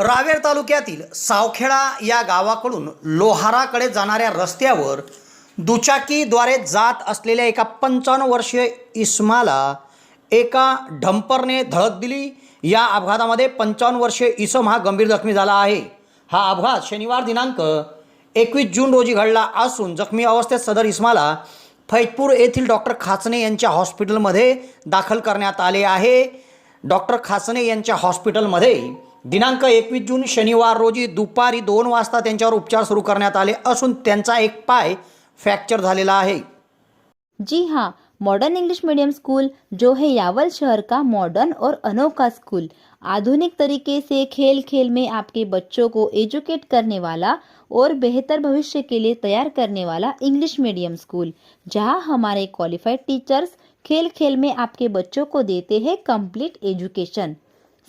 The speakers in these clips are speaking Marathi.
रावेर तालुक्यातील सावखेडा या गावाकडून लोहाराकडे जाणाऱ्या रस्त्यावर दुचाकीद्वारे जात असलेल्या एका पंचावन्न वर्षीय इसमाला एका ढंपरने धडक दिली. या अपघातामध्ये पंचावन्न वर्षीय इसम हा गंभीर जखमी झाला आहे. हा अपघात शनिवार दिनांक एकवीस जून रोजी घडला असून जखमी अवस्थेत सदर इस्माला फैजपूर येथील डॉक्टर खाचने यांच्या हॉस्पिटलमध्ये दाखल करण्यात आले आहे. डॉक्टर खाचने यांच्या हॉस्पिटलमध्ये दिनांक एकवीस जून शनिवार रोजी दुपारी दोन वाजता त्यांच्यावर उपचार सुरू करण्यात आले असून त्यांचा एक पाय फ्रॅक्चर झालेला आहे. जी हाँ मॉडर्न इंग्लिश मीडियम स्कूल जो है यावल शहर का मॉडर्न और अनोखा स्कूल आधुनिक तरीके से खेल खेल में आपके बच्चों को एजुकेट करने वाला और बेहतर भविष्य के लिए तैयार करने वाला इंग्लिश मीडियम स्कूल जहां हमारे क्वालिफाइड टीचर्स खेल खेल में आपके बच्चों को देते हैं कंप्लीट एजुकेशन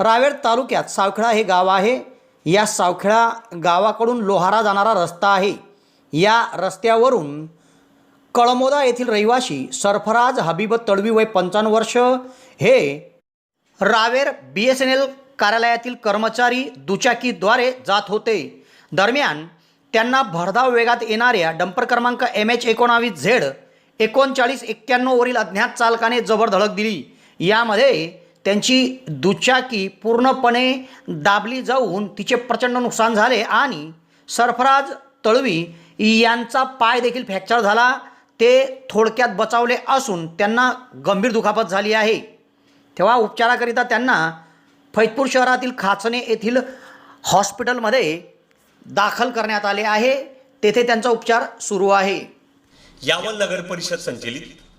रावेर तालुक्यात सावखेडा हे गाव आहे. या सावखेडा गावाकडून लोहारा जाणारा रस्ता आहे. या रस्त्यावरून कळमोदा येथील रहिवासी सरफराज हबीब तडवी वय पंचावन्न वर्ष. हे Raver B S N L कार्यालयातील कर्मचारी दुचाकीद्वारे जात होते. दरम्यान त्यांना भरधाव वेगात येणाऱ्या डंपर क्रमांक एम एच एकोणावीस झेड एकोणचाळीस एक्क्याण्णववरील अज्ञात चालकाने जबर धडक दिली. यामध्ये त्यांची दुचाकी पूर्णपणे दाबली जाऊन तिचे प्रचंड नुकसान झाले आणि सरफराज तळवी यांचा पाय देखील फ्रॅक्चर झाला. ते थोडक्यात बचावले असून त्यांना गंभीर दुखापत झाली आहे. तेव्हा उपचाराकरिता त्यांना फैजपूर शहरातील खाचणे येथील हॉस्पिटलमध्ये दाखल करण्यात आले आहे. तेथे त्यांचा उपचार सुरू आहे. यावल नगर परिषद संचलित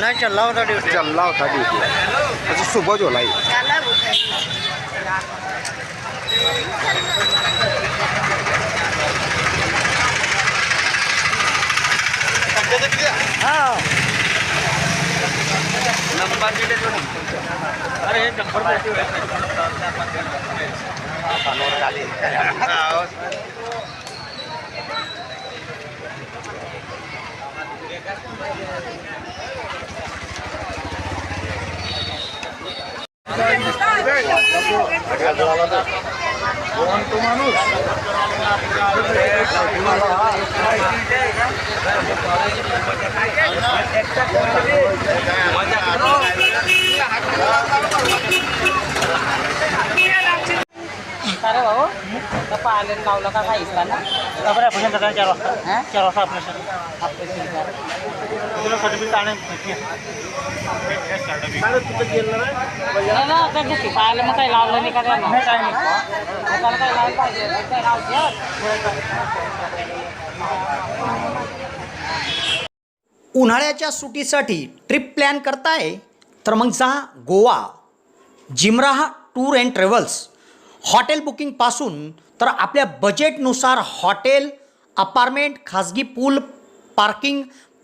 ના ચલાવતા ડ્યુટી ચલાવતા ડ્યુટી પછી સુબહ જો લાવી? હા. નંબર જોડે જોડે ચાલી झोला अरे भाऊ तर पाहिलं लावलं का काही ना आपण ऑपरेशन करताना चार वाजता चार वाजता ऑपरेशन ऑपरेशन कर तुला सर्टिफिकेट मग काही लावलं नाही का काय नाही पाहिजे. उन्हाळ्याच्या सुटीसाठी ट्रिप प्लॅन करताय? तर मग जा Goa. Jimraha tour and travels. Hotel बुकिंगपासून तर आपल्या बजेटनुसार हॉटेल अपार्टमेंट खाजगी pool parking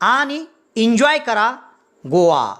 आणि एन्जॉय करा गोवा.